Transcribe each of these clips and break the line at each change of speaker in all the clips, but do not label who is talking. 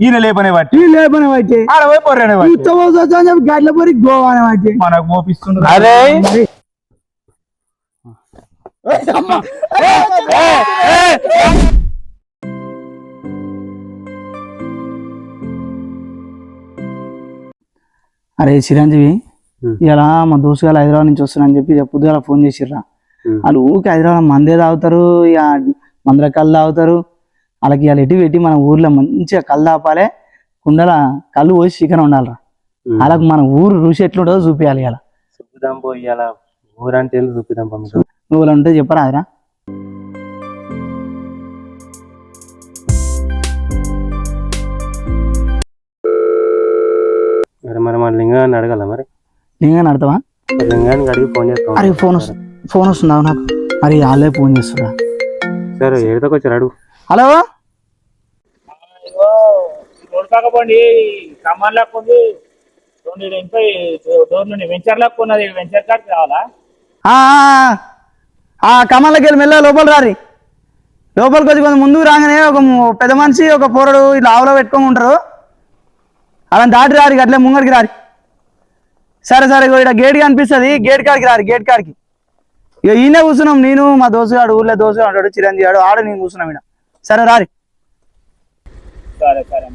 ఈయన లేపనే బట్టి.
లేపని వచ్చి
ఆడ పోయి పొర్రనే బట్టి.
అని చెప్పి గడ్ల పోరి గోవాని వచ్చి
మనకు మోపిస్తుండ్రు
అరే.
అరే చిరంజీవి ఇలా మా దోస్తు గారు హైదరాబాద్ నుంచి వస్తున్నా చెప్పి ఇక పొద్దుగాల ఫోన్ చేసిర్రా. వాళ్ళు ఊరికి హైదరాబాద్ మందే తాగుతారు ఇక మందర కళ్ళు తాగుతారు. వాళ్ళకి ఇలా ఎటు పెట్టి మన ఊర్లో మంచిగా కళ్ళు తాపాలి కుండల కళ్ళు పోసి చికెన్ ఉండాలిరా వాళ్ళకి మన ఊరు రుచి ఎట్లుంటుందో చూపించాలి ఇలా
చూపిదాం పోయి అలా ఊరంటే చూపిదాం
నువ్వు ఉంటే చెప్పరా అదిరా?
మరి మరి మన లింగాన్ని అడగాల మరి?
లింగా నడతావా
లింగానికి అడిగి ఫోన్ చేస్తాం
అరే ఫోన్ వస్తుంది. ఫోన్ వస్తుందా నాకు? మరి వాళ్ళే ఫోన్ చేస్తున్నా
సరే ఏడుతోకి వచ్చారు? అడుగు.
హలో?
రెండు వెంచర్ వెంచర్ కార్డ్ కావాలా
ఆ, వెళ్ళి మెల్ల లోపల రారి. లోపలికి వచ్చి కొంచెం ముందుకు రాగానే ఒక పెద్ద మనిషి ఒక పోరడు ఇట్లా ఆవులో పెట్టుకొని ఉంటారు. అలా దాటి రారి అట్లే ముంగడికి రారి. సరే సరే ఇక్కడ గేట్ కనిపిస్తుంది. గేట్ కాడికి రారి గేట్ కాడికి. ఇక ఈయన కూర్చున్నాం. నేను మా దోసగాడు ఊర్లో దోసగా ఉంటాడు చిరంజీవి గాడు ఆడ నేను కూర్చున్నాం ఈయన సరే రారి.
సరే సరే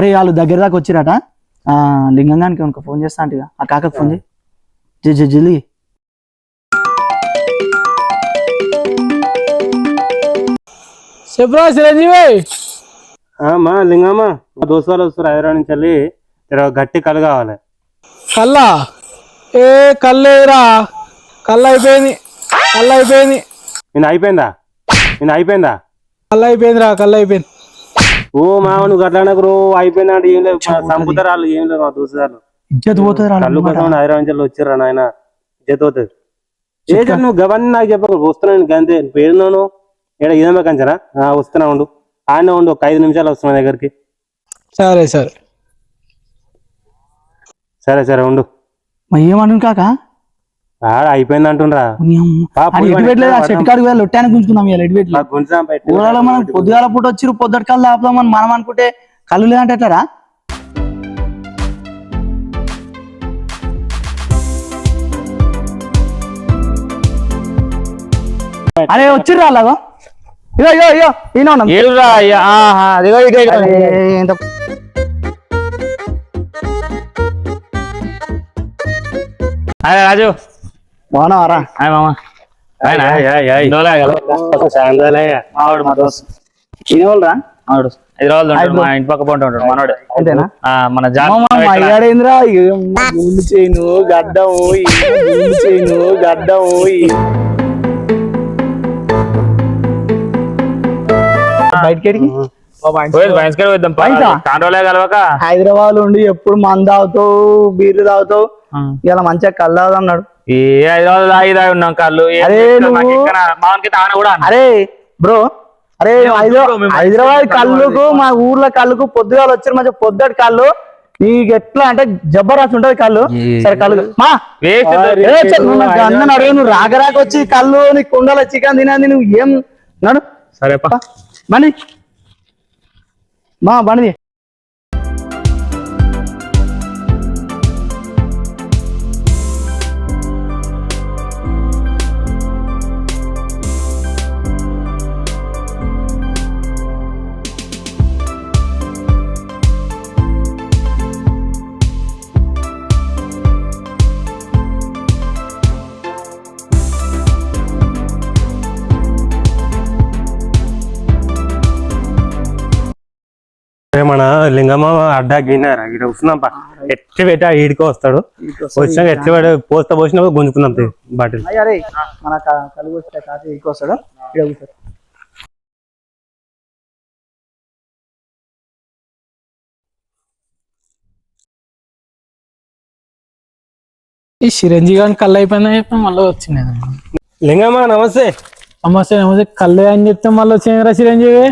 అరే వాళ్ళు దగ్గర దాకా వచ్చిరట. ఆ, లింగంగానికి ఒక ఫోన్ చేస్తా అంటే ఆ కాకకు ఫోన్ చేయి. జి జి జిల్లి.
చెప్పరా చిరంజీవి.
ఆ, మా లింగమ్మ మా దోస్తు వాళ్ళు వస్తారు హైదరాబాద్ నుంచి వెళ్ళి. ఇక్కడ గట్టి కలు కావాలి.
కల్లా ఏ కల్లేరా కళ్ళు అయిపోయింది. కళ్ళు అయిపోయింది.
నేను అయిపోయిందా? నేను అయిపోయిందా?
కళ్ళు అయిపోయిందిరా కళ్ళు అయిపోయింది.
ఓ మామ నువ్వు గట్లా అనకు రో అయిపోయిందా అంటే ఏం లేదు. చంపుతారు వాళ్ళు ఏం లేదు మా దోస్తు వాళ్ళు
ఇజ్జత్ పోతుంది రా
కళ్ళు కోసం హైదరాబాద్ నుంచి వచ్చిర్రా నాయన. జత అవుతుంది ఏ జత నువ్వు గవన్నీ నాకు చెప్పకు వస్తున్నాను గంతే. పేరున్నాను ఇక్కడ ఇదమే కంచనా ఆ, వస్తున్నా ఉండు. ఆయన ఉండు ఒక ఐదు నిమిషాలు వస్తున్నా దగ్గరికి.
సరే సరే.
సరే సరే ఉండు.
ఏమను కాక?
ఆడ అయిపోయింది అంటుండ్రా.
లొట్టానికి ఊరాలో మనం పొద్దుగాల పూట వచ్చిరు పొద్దుటి కళ్ళు ఆపుదామని మనం అనుకుంటే కళ్ళు లేదంటే ఎట్లరా? అరే వచ్చిర్రా అలాగో? ఇగో ఇగో ఇగో ఈయన ఉన్నాం
ఏడురా అయ్యా ఆహా అదిగో ఇగో ఇగో.
అరే, ఎంత
అరే రాజు.
బాగున్నావారా
హాయ్ మామ.
ఆవిడ మా దోస్త్. ఈయన వాళ్ళరా
ఆవిడ హైదరాబాద్. ఉంటాడు మా ఇంటి పక్క పంట ఉంటాడు మనోడు
అంతేనా?
ఆ, మన
గుండు చేయను గడ్డం గుండు చేయను గడ్డం బయటకెడికి హైదరాబాద్ ఉండి ఎప్పుడు మంద తాగుతావు బీర్లు తాగుతావు? ఇలా మంచిగా కళ్ళు అన్నాడు
ఏ హైదరాబాద్ ఉన్నాం కళ్ళు.
అరే
అన్న.
అరే బ్రో అరే హైదరాబాద్
మంచి
కళ్ళుకు మా ఊర్లో కళ్ళుకు పొద్దుగాల వచ్చారు మంచిగా పొద్దుటి కళ్ళు. నీకు ఎట్లా అంటే జబర్దస్త్ ఉంటది కళ్ళు. సరే కళ్ళు. మా. అందరిని అడుగు నువ్వు రాక రాక వచ్చి కళ్ళు నీ కుండల చికెన్ తినది నువ్వు ఏం నడు.
సరే పా.
బండి మా
లింగమ్మ అడ్డా గిన్నారా ఇక్కడ వస్తున్నాం పా. ఎట్టి పెట్టి ఈడికి వస్తాడు. వచ్చినాక ఎట్టి పెట్టి పోస్తా పోసినప్పుడు గుంజుకుందాం బాటిల్.
మన వస్తాడు.
ఈ చిరంజీవి గారిని కళ్ళు అయిపోయిందని చెప్పి మళ్ళీ వచ్చింది
లింగమ్మ నమస్తే.
నమస్తే నమస్తే. కళ్ళు అని చెప్తే మళ్ళీ వచ్చిందిరా చిరంజీవి.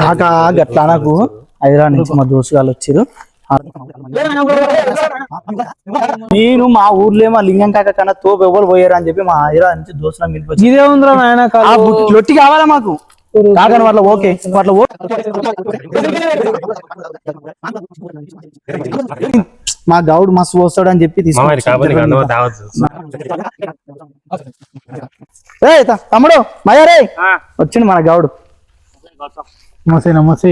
కాక గట్లా నాకు హైదరాబాద్ నుంచి మా దోస్తు వాళ్ళు వచ్చారు నేను మా ఊర్లో మా లింగం కాక కన్నా తోపు ఎవరు పోయారు అని చెప్పి మా హైదరాబాద్ నుంచి దోస్తులు పిలిపి
ఇదే ఉందిరా నాయన
లొట్టి కావాలా మాకు? కాకని వాళ్ళ ఓకే. వాళ్ళ మా గౌడ్ మస్తు పోస్తాడు అని చెప్పి
మామ ఇది కాబట్టి
తీసుకొచ్చి
అన్నం దావత్
ఏయ్ త- తమ్ముడు మయారే వచ్చిండు మన గౌడు.
నమస్తే నమస్తే.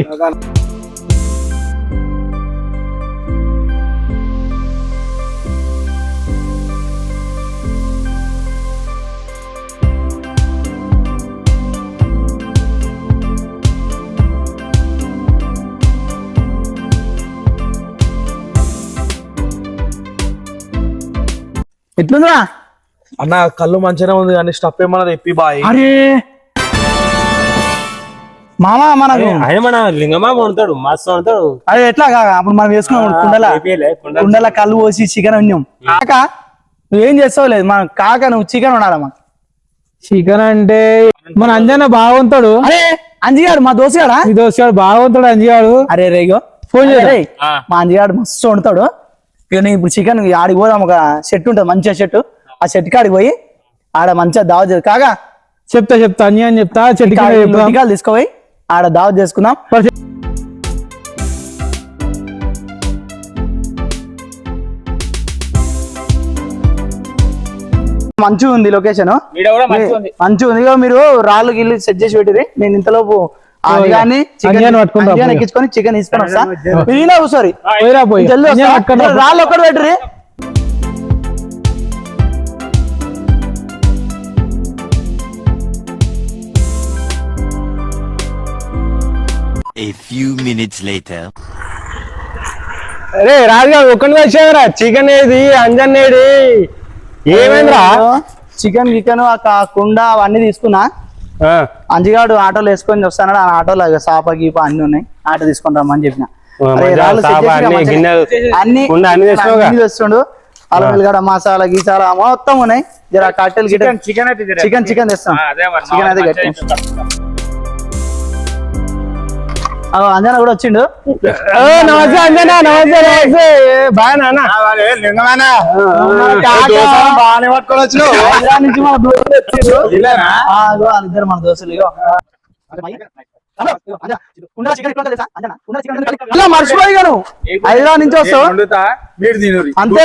ఎట్లుందిరా?
అన్న కళ్ళు మంచిగా ఉంది కానీ స్టఫ్ ఏమన్నది ఎప్పి బాయ్.
అరే! మామ మనకు.
ఆయన మన లింగమామ ఉంటాడు మస్తు ఉంటాడు.
అరే ఎట్లా కాక అప్పుడు మనం వేసుకున్నాం కుండల
కుండల.
కళ్ళు పోసి చికెన్ వండాం కాక నువ్వేం చేస్తావు లేదు? మన కాక నువ్వు చికెన్ వండాలమ్మా
చికెన్ అంటే మన అంజన బాగుంటాడు
అరే అంజిగాడు మా దోసిగాడా?
ఈ దోస్తాడు బాగుంటాడు అంజిగాడు.
అరే రేగో ఫోన్ చేయ మా అంజిగాడు మస్తు వండుతాడు. ఇక నేను ఇప్పుడు చికెన్ ఆడికి పోదాం ఒక చెట్టు ఉంటుంది మంచిగా చెట్టు ఆ చెట్టు కాడికి పోయి ఆడ మంచిగా చేద్దాం కాగా
చెప్తా చెప్తా అన్య అని చెప్తా చెట్టు
తీసుకుపోయి ఆడ దావత్ చేసుకుందాం. మంచిగా ఉంది లొకేషన్
మంచిగా ఉంది.
మీరు రాళ్ళు గిల్లు సెట్ చేసి పెట్టిరి నేను ఇంతలోపు. ఎక్కించుకొని చికెన్ తీసుకొని వస్తా. మీరు ఇలా కూర్చోరి
పోయిరా పోయి
జల్దీ
అంజన
వస్తా.
పట్టుకొని రా.
రాళ్ళు ఒక్కటి పెట్టిరి
A few minutes later.
అరే రాజుగా ఒక్కడిని వచ్చారా చికెన్ ఏది అంజన్ ఏది? ఏమైందిరా?
చికెన్ గికెన్ ఆ కుండ అవన్నీ తీసుకున్నా.
ఆ,
అంజిగాడు ఆటోలో వేసుకొని వస్తాడు ఆ ఆటోలో సాప గీప అన్ని ఉన్నాయి. ఆటో తీసుకొని రమ్మని చెప్పిన.
అన్ని
తెస్తుండు అల్లం మసాలా గీసాలా మొత్తం ఉన్నాయి. జర కట్టెలు గిట్టెలు
చికెన్ చికెన్.
చికెన్ చికెన్ తెస్తాం. చికెన్ అయితే. అంజన కూడా వచ్చిండు.
ఓ, నమస్తే అంజనా నమస్తే నమస్తే. బాగా నాన్న
బాగానే పట్టుకొని
మన వాళ్ళిద్దరు అలా మర్చిపోయి గాను. హైదరాబాద్ నుంచి వస్తావు?
వండుతా మీరు తినరు
అంతే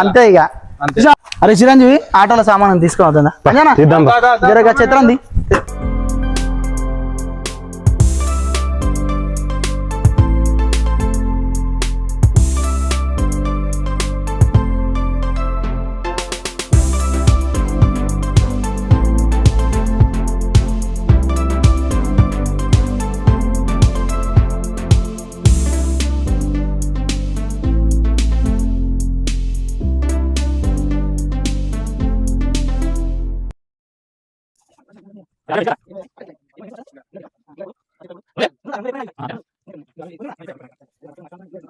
అంతే ఇక. అరే చిరంజీవి ఆటోలో సామాన్ తీసుకుని అవుతుందా అంజనా
なる
ほど。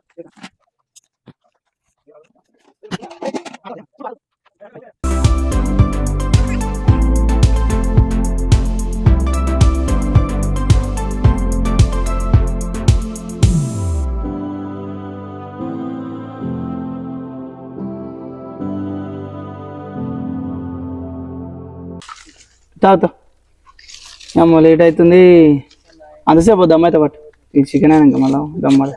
తాగుతా అమ్మ లేట్ అవుతుంది. అంతసేపు దమ్ అయితే పట్టు. ఈ చికెన్ అయినాక మళ్ళీ దమ్మాలి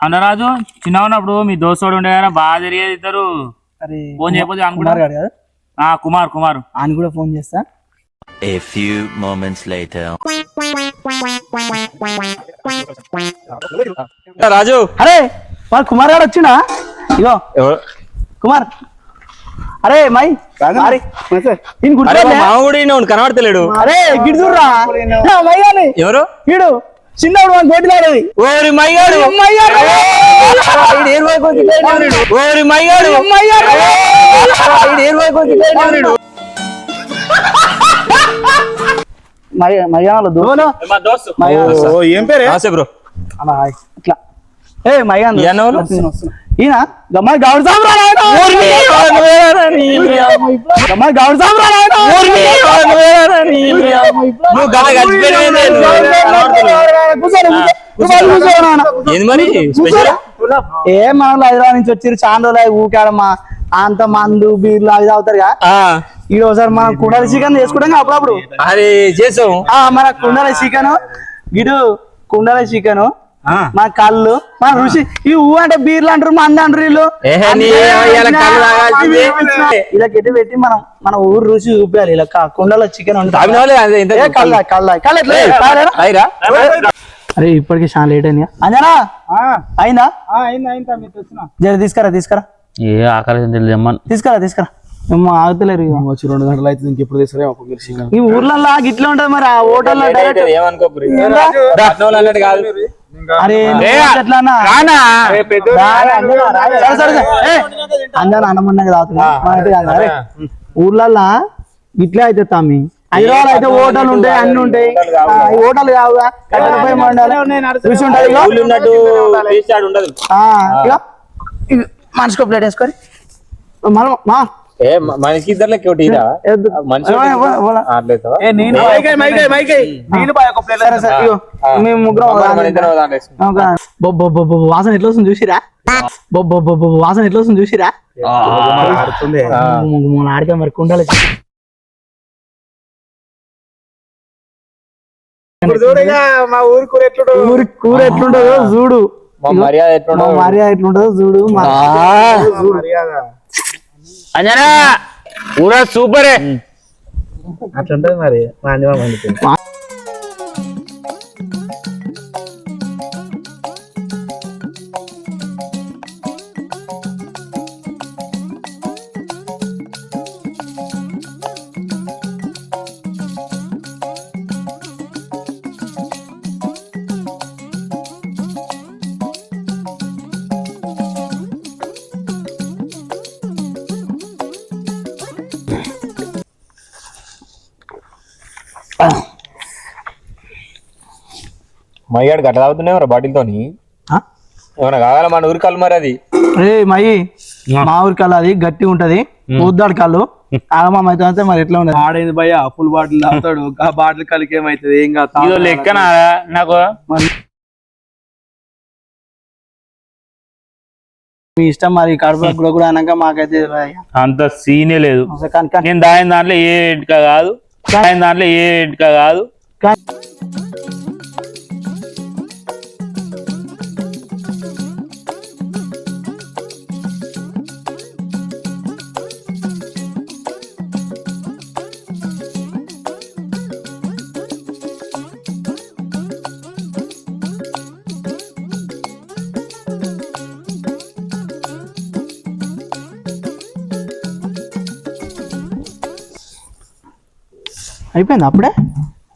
అన్నరాజు చిన్న ఉన్నప్పుడు మీ దోస్తుడు ఉండే కదా బాగా తిరిగేది ఇద్దరు.
అరే
ఫోన్ చేయకపోతే అనుకుంటా
కుమార్ గారు కదా?
ఆ కుమార్ కుమార్.
ఆయన కూడా ఫోన్ చేస్తా.
A few moments later.
రాజు!
అరే మా కుమార్ గారు వచ్చిండా? ఇగో. కుమార్. అరే మై.
కనబడతలేడు.
అరే గాని.
ఎవరు?
వీడు చిన్నప్పుడు మన గోటిలాడేది
ఓరి మయ్యాడు. ఓరి మయ్యాడు.
మయ్యాలో దూరం
మా దోస్తు?
ఏం పేరే?
బ్రో.
ఇట్లా. ఏ మయ్యాన్
ఈయన?
గమ్మాయి గౌడ్ గమ్మాయి గౌడ్ ఏ మనలో హైదరాబాద్ నుంచి వచ్చి చాలా రోజులు ఊకాడమ్మా. అంత మందు బీర్లు అవి తాగుతారుగా ఈ ఒకసారి మనం కుండల చికెన్ చేసుకుంటాం కదా అప్పుడప్పుడు?
అరే చేసాం.
ఆ మన కుండల చికెన్. గిడు కుండల చికెన్. మన కళ్ళు మన రుచి ఈ ఊ అంటే బీర్లు అంటారు మంద అంటారు వీళ్ళు. ఇలా గట్టి పెట్టి మనం మన ఊరు రుచి చూపించాలి. ఇలా కుండల చికెన్ కళ్ళ? అరే ఇప్పటికి చాలా లేట్ అయింది అంజనా? అయిందా? జర తీసుకురా తీసుకురా.
ఏ ఆకలి
తీసుకురా తీసుకురా. ఆగుతలేరు ఇక.
వచ్చి రెండు గంటలు అయితే తీసారే ఒక మీరు చికెన్
ఈ ఊర్లలో గిట్లా ఉంటది మరి ఆ హోటల్లో డైరెక్ట్
ఏమనుకోకురి.
అరే అన్నమన్నగా తాగుతున్నా ఊర్లల్లో ఇట్లే అయితే తమ్మి. హైదరాబాద్ అయితే హోటల్ ఉంటాయి అన్ని ఉంటాయి. హోటల్ కావుగా ఉంటది మనిషికి ప్లేట్ వేసుకొని మనం మా.
ఏ మ- మనిషి ఇద్దరులకి ఒకటి. మనిషి
వాసన ఎట్లా వస్తుంది చూసిరా? బొ- బొ- బొ- బొ- వాసన ఎట్లా వస్తుంది చూసిరా? మన ఆడితే మరి కుండలు
మా ఊరి కూర ఎట్లుడు
ఊరి కూర ఎట్లుంటుందో చూడు.
మా మర్యాద ఎట్లుండదో
మా మర్యాద ఎట్లుంటుందో చూడు. మా-
అంజనా! ఊరా సూపరే!
అట్లుంటది మరి. మా
మయ్యాడు గట్ట తాగుతున్నాయి బాటిల్తోని.
ఆ?
ఏమన్నా కావాలా మన ఊరి కళ్ళు మరి అది?
రే మయి మా ఊరి కళ్ళు అది గట్టి ఉంటది. ఉద్దాడు కళ్ళు. ఆగమా అయితే మరి ఎట్లా ఉండదు?
ఆడైంది భయ్య ఫుల్ బాటిల్ తాగుతాడు. ఆ బాటిల్ కలికి ఏమైతుంది ఏం కాదు
ఇదో లెక్కన నాకు?
మీ ఇష్టం మరి కడుపు కూడా కూడా మాకైతే.
అంత సీనే లేదు.
ఒకసారి కన్- కన్-
నేను దాని దాంట్లో ఏ ఎంటిక కాదు దాని దాంట్లో ఏ ఎంటిక కాదు.
అయిపోయింది అప్పుడే?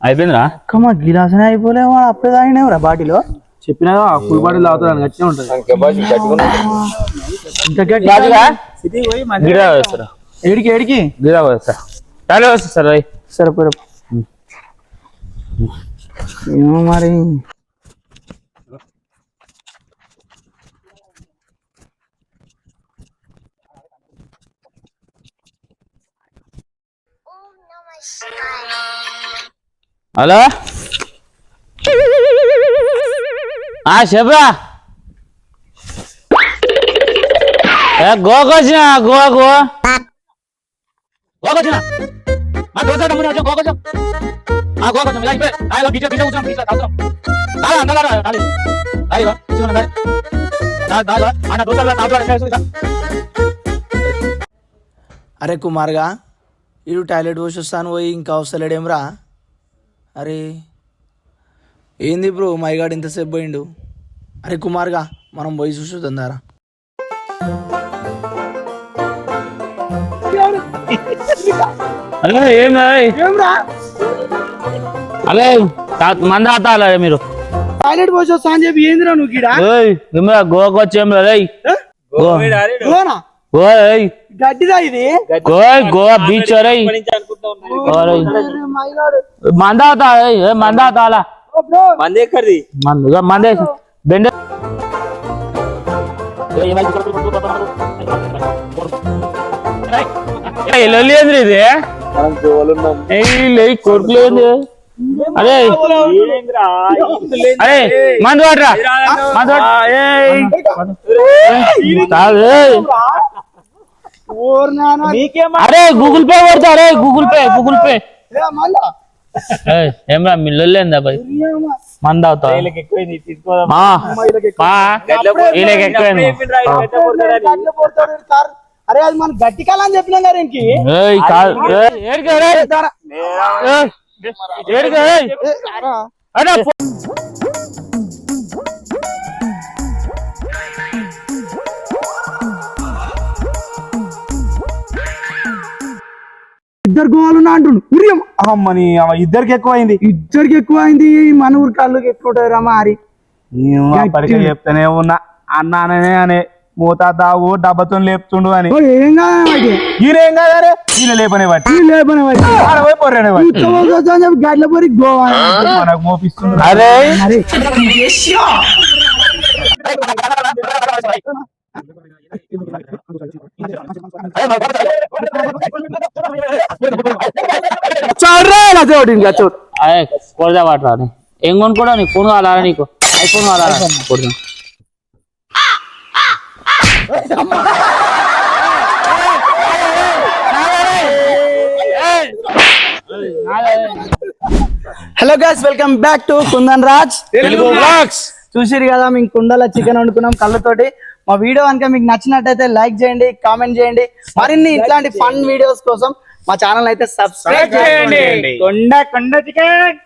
అయిపోయిందిరా.
అక్కమ్మ గిలాసనే అయిపోలే వాడు అప్పుడే తాగినవరా బాటిలో.
చెప్పినా ఫుల్ బాటిల్ తాగుతాడు గట్టిగా ఉంటది.
ఇంత
వస్తారా
ఏడికి ఏడికి?
వస్తా చాలా వస్తా సార్
మరి.
హలో ఆ చెప్పరా ఏ గోకొచ్చిన గోకు గోకొచ్చిన ఆ దోశ తమ్ముడు వచ్చా గోకొచ్చాం ఆ గోకొచ్చాం ఇలా అయిపోయి ఆ ఇలా గిచ్చ గిచ్చ కూర్చోం గిచ్చ తాగుతాం తాగా అంతా తాగా తాగి తాగి ఇచ్చి తాగి తాగి తాగి అన్న దోశ తాగుతాడు
అరే కుమార్గా ఇడు టాయిలెట్ పోసి వస్తాను పోయి ఇంకా అవసరలేడేమ్రా. అరే ఏంది బ్రో మైగాడు ఇంతసేపు పోయిండు. అరే కుమార్గా మనం పోయి చూసి వద్దారా
అరే ఏం ఏమ్రా? అలే మంద ఆతాలే మీరు.
టాయిలెట్ పోసి వస్తా అని చెప్పి ఏందిరా నువ్వు
గోవాకి వచ్చేం
గోనా
గోయ్
గడ్డిదా ఇది?
గోవా బీచ్
మంది
బెండ కొడుకులేదు అరే. అరే మందు వాడరా మందు వాడు. అరే గూగుల్ పే కొడతా అరే గూగుల్ పే గూగుల్ పే ఏయ్, ఏమ్రా మీ లొల్లేందా భయ్ మంద అవుతావు?
ఎక్కువైంది తీసుకోదాం
మా మా వీళ్ళకి ఎక్కువైంది.
అరే అది మన గట్టి కాలం అని చెప్పినాం కదా ఇంకి. ఇద్దరు గోవాలు ఉన్నా అంటుండు. ఉరియం.
అమ్మని ఇద్దరికి ఎక్కువ అయింది
ఇద్దరికి ఎక్కువ అయింది మన ఊరి కళ్ళుకి ఎక్కువ మారి
అప్పటికే చెప్తానే ఉన్నా. అన్నాననే అనే మూత తాగు డబ్బతో లేపుతుండు అని.
ఓ, ఏం కాదు
ఈయనేం కాదరే ఈయన లేపనే బట్టి.
లేపనే
బట్టి.
గడ్ల పోరి గోవా
మనకు
అరే. కొడదా అని. ఏం కొనుక్కోడా నీకు ఫోన్ కావాలా నీకు ఐఫోన్ కావాలా కొడదాం
hello guys welcome back to Kundan Raj
Telugu
చూసిరు కదా మేము కుండలో చికెన్ వండుకున్నాం కళ్ళతోటి మా వీడియో కనుక మీకు నచ్చినట్టయితే లైక్ చేయండి కామెంట్ చేయండి. మరిన్ని ఇట్లాంటి ఫన్ వీడియోస్ కోసం మా ఛానల్ అయితే సబ్స్క్రైబ్ చేయండి.
కొండ కొండ చికెన్.